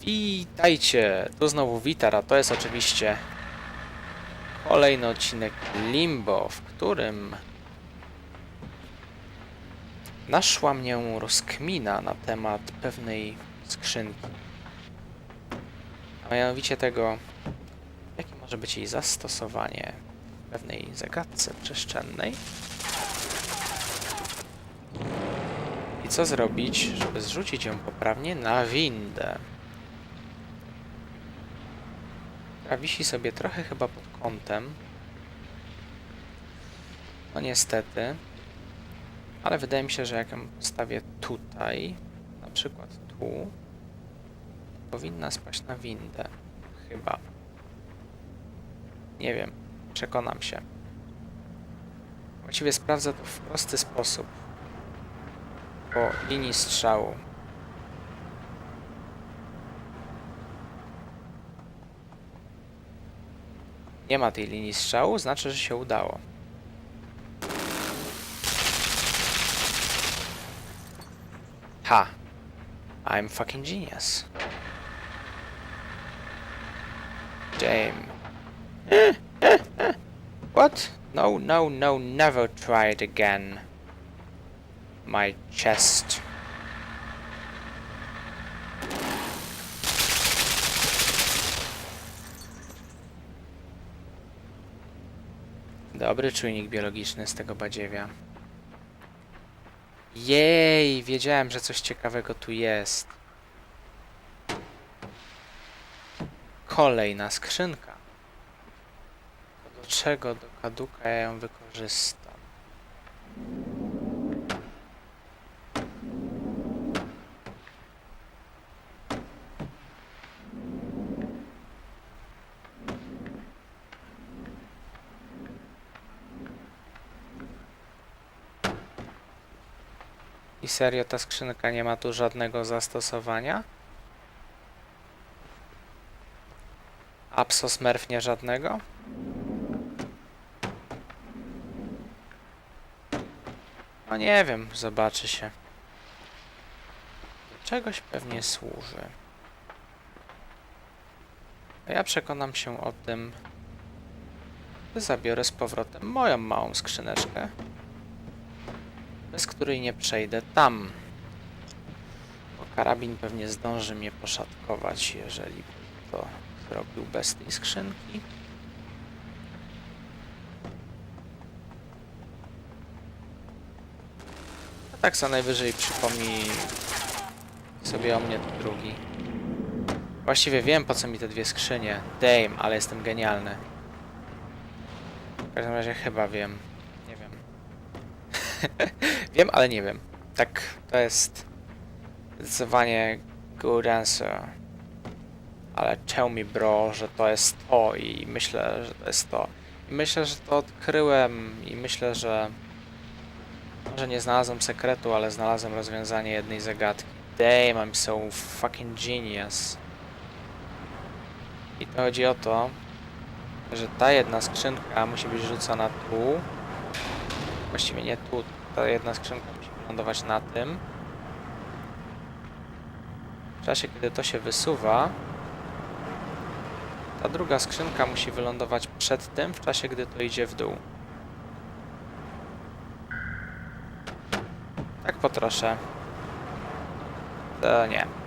Witajcie! Tu znowu Witar, a to jest oczywiście kolejny odcinek Limbo, w którym naszła mnie rozkmina na temat pewnej skrzynki. A mianowicie tego, jakie może być jej zastosowanie w pewnej zagadce przestrzennej. I co zrobić, żeby zrzucić ją poprawnie na windę. A wisi sobie trochę chyba pod kątem. No niestety. Ale wydaje mi się, że jak ją postawię tutaj, na przykład tu, powinna spaść na windę. Chyba. Nie wiem. Przekonam się. Właściwie sprawdzę to w prosty sposób. Po linii strzału. Nie ma tej linii strzału, znaczy, że się udało. Ha! I'm fucking genius. Damn. what? No, no, no, never try it again. My chest. Dobry czujnik biologiczny z tego badziewia. Jej, wiedziałem, że coś ciekawego tu jest. Kolejna skrzynka. Do czego do kaduka ja ją wykorzystam? I serio ta skrzynka nie ma tu żadnego zastosowania? Apsos nie żadnego? No nie wiem, zobaczy się. Do czegoś pewnie służy. Ja przekonam się o tym, zabiorę z powrotem moją małą skrzyneczkę bez której nie przejdę tam. Bo karabin pewnie zdąży mnie poszatkować, jeżeli to zrobił bez tej skrzynki. A tak co najwyżej przypomni sobie o mnie drugi. Właściwie wiem po co mi te dwie skrzynie. Dame, ale jestem genialny. W każdym razie chyba wiem. Wiem, ale nie wiem. Tak, to jest zdecydowanie good answer. Ale tell me bro, że to jest to i myślę, że to jest to. I myślę, że to odkryłem i myślę, że może nie znalazłem sekretu, ale znalazłem rozwiązanie jednej zagadki. Damn, I'm so fucking genius. I to chodzi o to, że ta jedna skrzynka musi być rzucona tu. Właściwie nie tu, ta jedna skrzynka musi wylądować na tym. W czasie, kiedy to się wysuwa, ta druga skrzynka musi wylądować przed tym, w czasie, gdy to idzie w dół. Tak potroszę. To nie.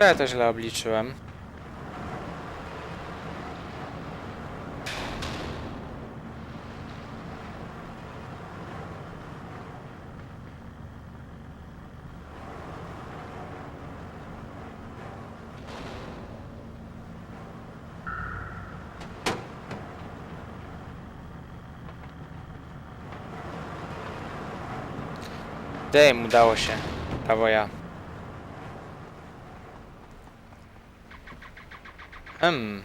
Trochę to źle obliczyłem. Damn, udało się. Brawo ja. M.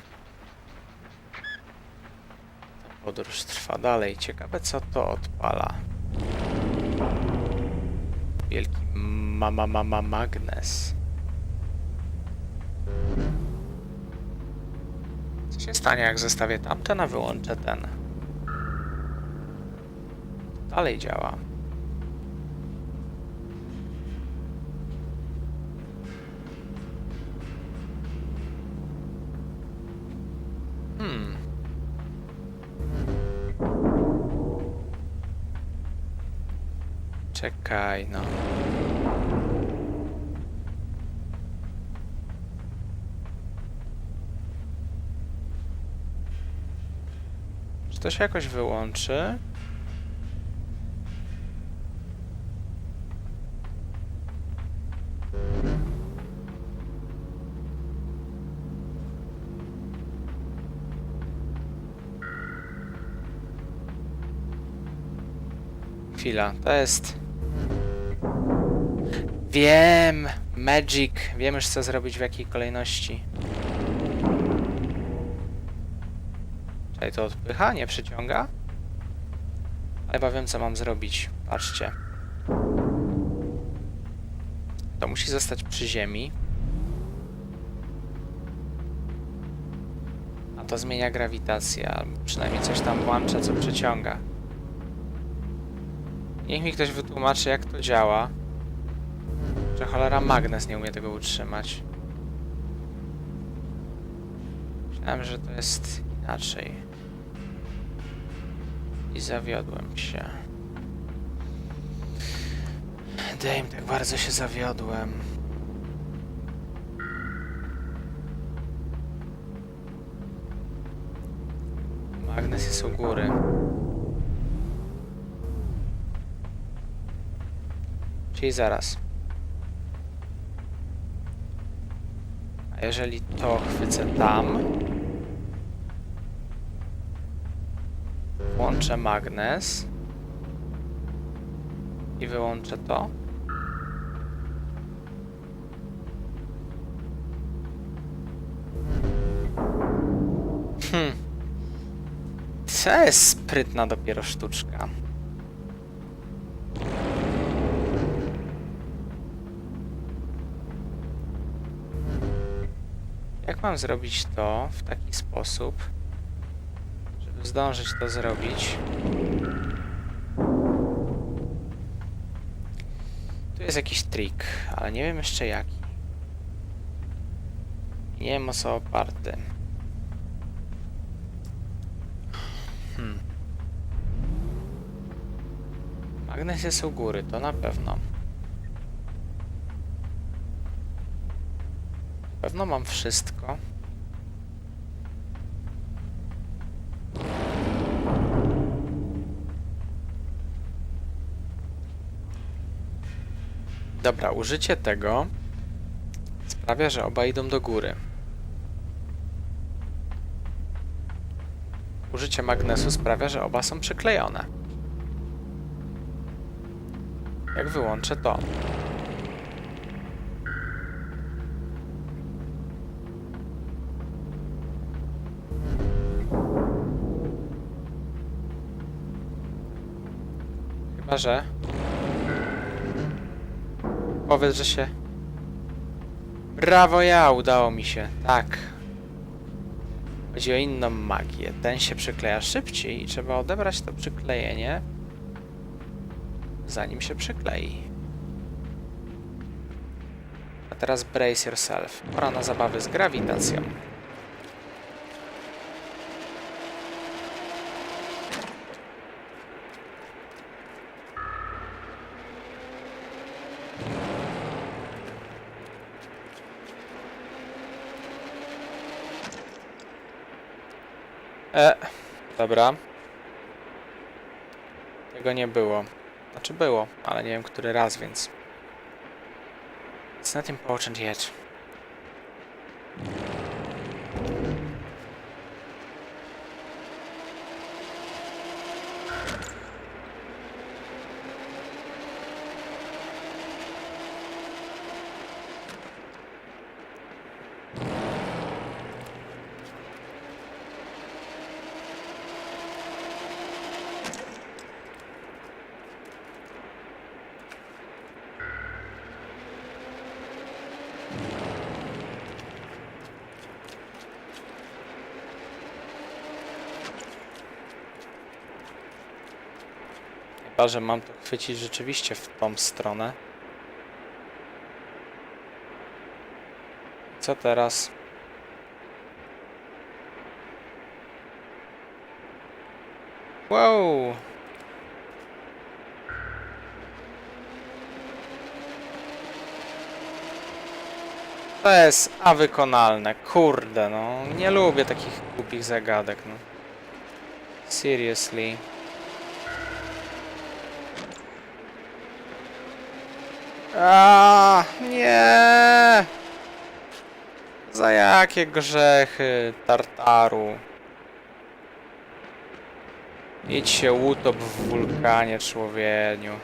Podróż trwa dalej. Ciekawe co to odpala. Wielki mama mama magnes. Co się stanie jak zestawię tamten, a wyłączę ten? Dalej działa. Czekaj, no. Czy to się jakoś wyłączy? Chwila, to jest... Wiem! Magic! Wiem już co zrobić w jakiej kolejności. Czekaj, to odpycha, nie przyciąga? Chyba wiem co mam zrobić. Patrzcie. To musi zostać przy ziemi. A to zmienia grawitację, albo przynajmniej coś tam włącza, co przyciąga. Niech mi ktoś wytłumaczy, jak to działa. Że cholera magnes nie umie tego utrzymać. Myślałem, że to jest inaczej. I zawiodłem się. Dame, tak bardzo się zawiodłem. Magnes jest u góry. Czyli zaraz. A jeżeli to chwycę tam, włączę magnes i wyłączę to. Hmm. To jest sprytna dopiero sztuczka. Jak mam zrobić to w taki sposób, żeby zdążyć to zrobić? Tu jest jakiś trik, ale nie wiem jeszcze jaki. Nie wiem o co oparty. Hmm. Magnes jest u góry, to na pewno. Na pewno mam wszystko. Dobra, użycie tego sprawia, że oba idą do góry. Użycie magnesu sprawia, że oba są przyklejone. Jak wyłączę to. Że... Powiedz, że się... Brawo ja, udało mi się. Tak. Chodzi o inną magię. Ten się przykleja szybciej i trzeba odebrać to przyklejenie, zanim się przyklei. A teraz brace yourself. Pora na zabawy z grawitacją. Dobra. Tego nie było. Znaczy było, ale nie wiem który raz, więc... It's not important yet. Chyba, że mam to chwycić rzeczywiście w tą stronę. Co teraz? Wow! To jest a wykonalne. Kurde, no. Nie lubię takich głupich zagadek, no. Seriously. A nie! Za jakie grzechy Tartaru? Idź się utop w wulkanie, człowieniu.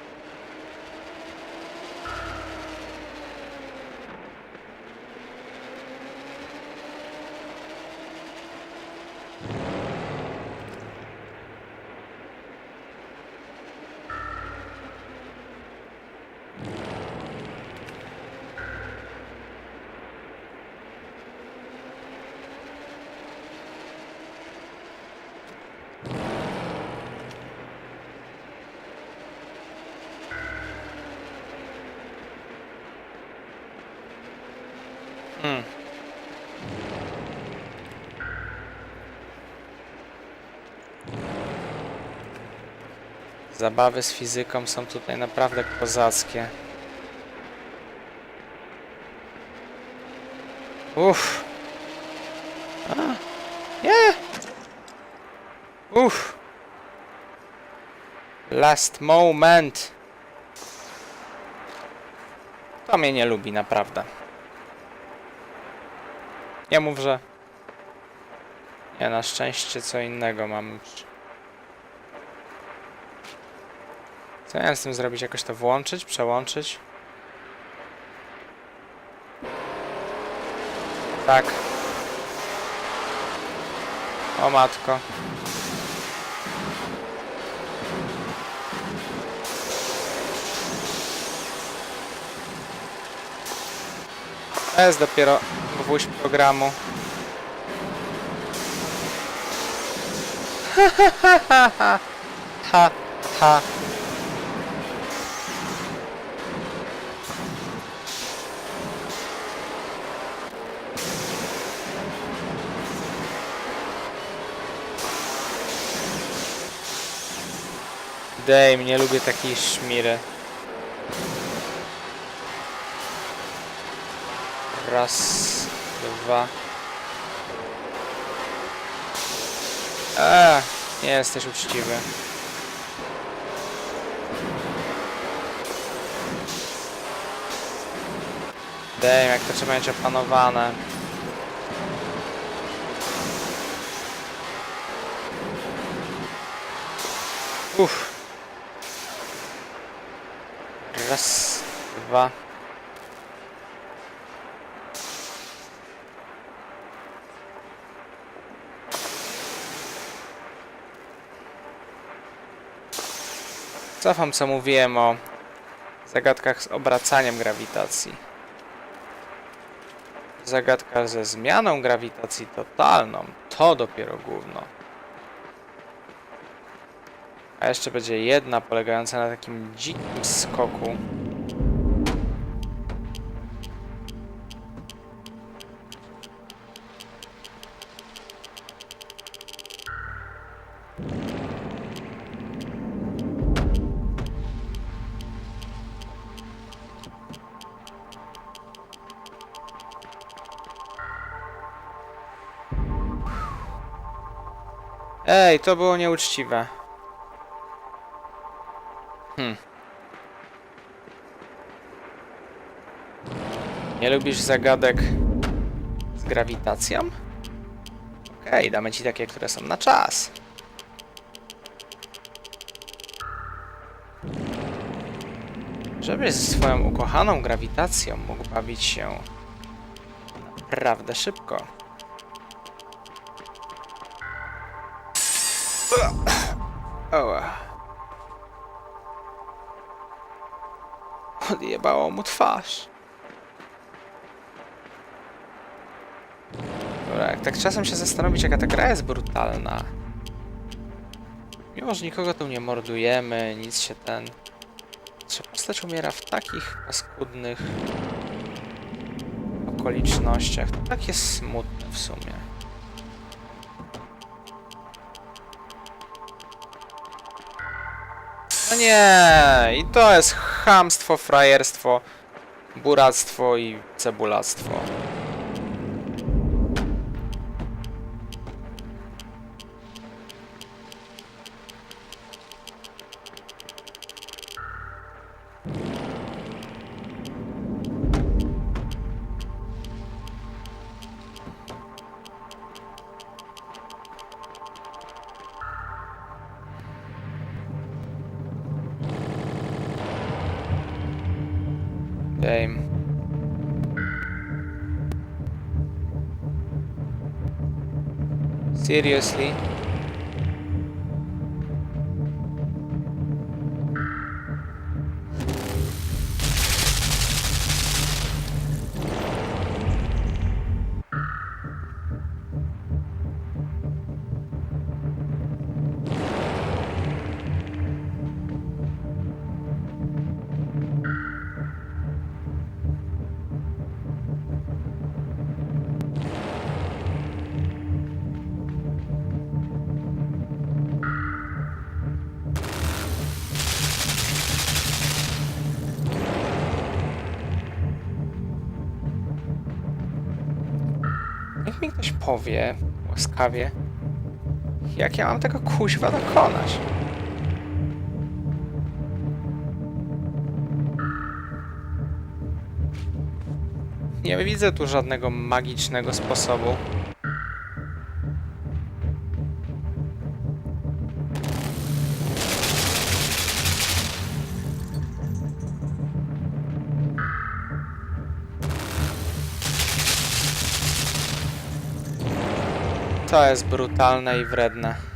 Zabawy z fizyką są tutaj naprawdę kozackie. Uff. Nie! Uff. Last moment. To mnie nie lubi, naprawdę. Nie mów, że... Nie, na szczęście co innego przy- Co miałem z tym zrobić? Jakoś to włączyć? Przełączyć? Tak. O matko. To jest dopiero gwóźdź programu. ha, ha. Dej, nie lubię takiej szmiry. Raz, dwa. Eee, nie jesteś uczciwy. Dej, jak to trzeba mieć opanowane. Uff. Raz, dwa. Cofam co mówiłem o zagadkach z obracaniem grawitacji. Zagadka ze zmianą grawitacji totalną to dopiero gówno. A jeszcze będzie jedna polegająca na takim dzikim skoku. Ej, to było nieuczciwe. Nie lubisz zagadek z grawitacją? Okej, damy ci takie, które są na czas. Żebyś ze swoją ukochaną grawitacją mógł bawić się naprawdę szybko. Odjebało mu twarz. Dobra, jak tak czasem się zastanowić, jaka ta gra jest brutalna. Mimo, że nikogo tu nie mordujemy, nic się ten... Czy postać umiera w takich paskudnych okolicznościach? To tak jest smutne w sumie. No nie! I to jest chamstwo, frajerstwo, buractwo i cebulactwo. Seriously? Ktoś powie, łaskawie, jak ja mam tego kuźwa dokonać. Nie widzę tu żadnego magicznego sposobu. To jest brutalne i wredne.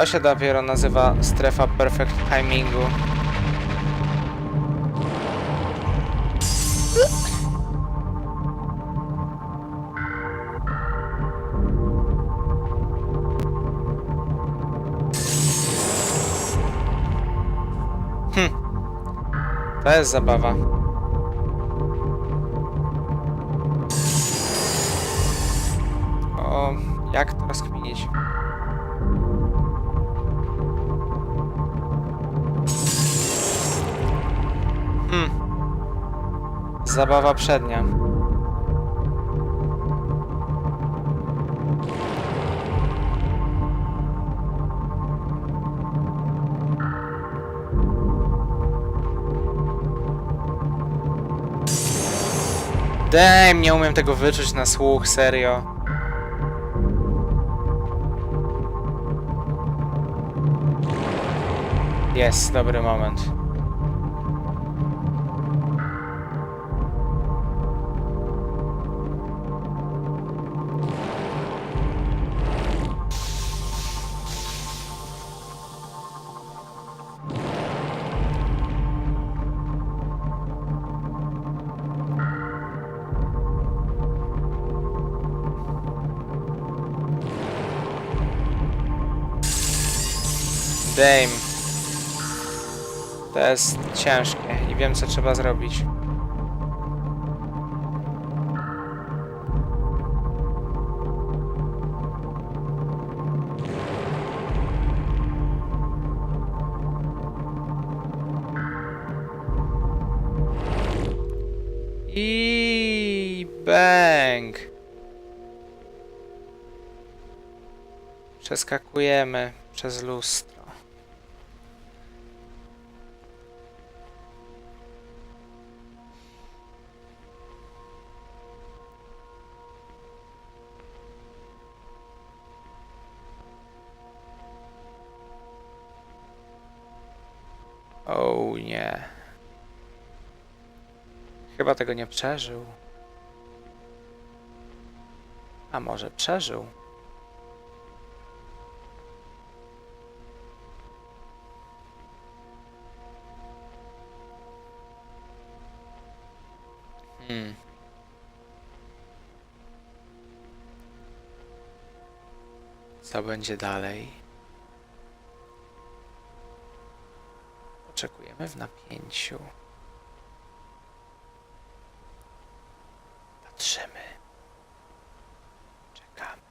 To się dopiero nazywa strefa perfect timingu. Hm. To jest zabawa. Zabawa przednia. Damn, nie umiem tego wyczuć na słuch, serio. Jest, dobry moment. Dame. To jest ciężkie i wiem co trzeba zrobić. I bang. Przeskakujemy przez lustro. Chyba tego nie przeżył. A może przeżył? Hmm. Co będzie dalej? Oczekujemy w napięciu. Patrzymy. Czekamy.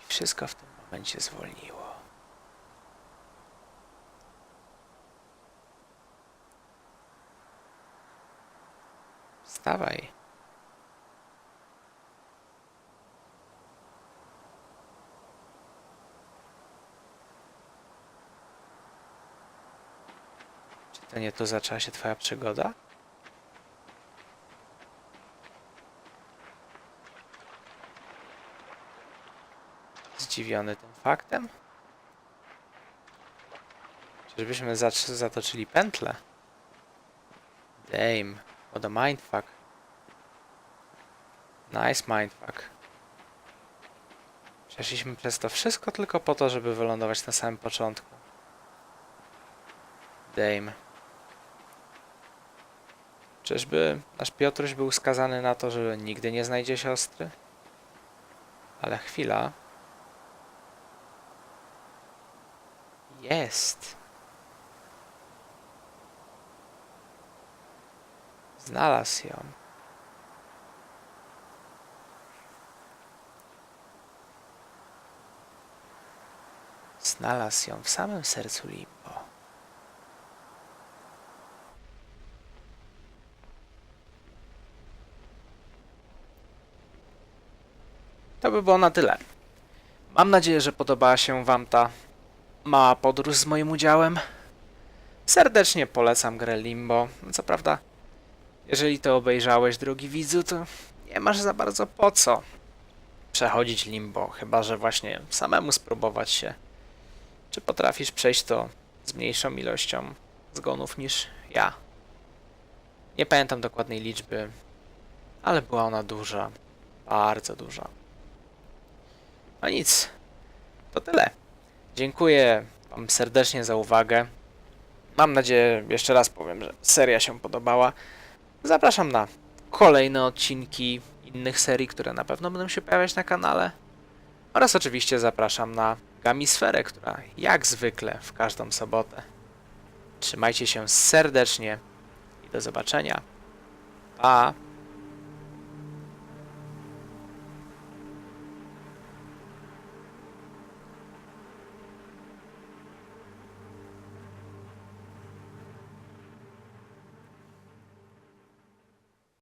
I wszystko w tym momencie zwolniło. Wstawaj. Nie tu zaczęła się twoja przygoda? Zdziwiony tym faktem? Czyżbyśmy zatoczyli pętlę? Dame, what a mindfuck. Nice mindfuck. Przeszliśmy przez to wszystko tylko po to, żeby wylądować na samym początku. Dame. Czyżby nasz Piotruś był skazany na to, że nigdy nie znajdzie siostry? Ale chwila. Jest. Znalazł ją. Znalazł ją w samym sercu Limbo. To by było na tyle. Mam nadzieję, że podobała się Wam ta mała podróż z moim udziałem. Serdecznie polecam grę Limbo. Co prawda, jeżeli to obejrzałeś, drogi widzu, to nie masz za bardzo po co przechodzić Limbo, chyba że właśnie samemu spróbować się. Czy potrafisz przejść to z mniejszą ilością zgonów niż ja? Nie pamiętam dokładnej liczby, ale była ona duża, bardzo duża. No nic, to tyle. Dziękuję Wam serdecznie za uwagę. Mam nadzieję, jeszcze raz powiem, że seria się podobała. Zapraszam na kolejne odcinki innych serii, które na pewno będą się pojawiać na kanale. Oraz oczywiście zapraszam na Gamisferę, która jak zwykle w każdą sobotę. Trzymajcie się serdecznie i do zobaczenia. Pa!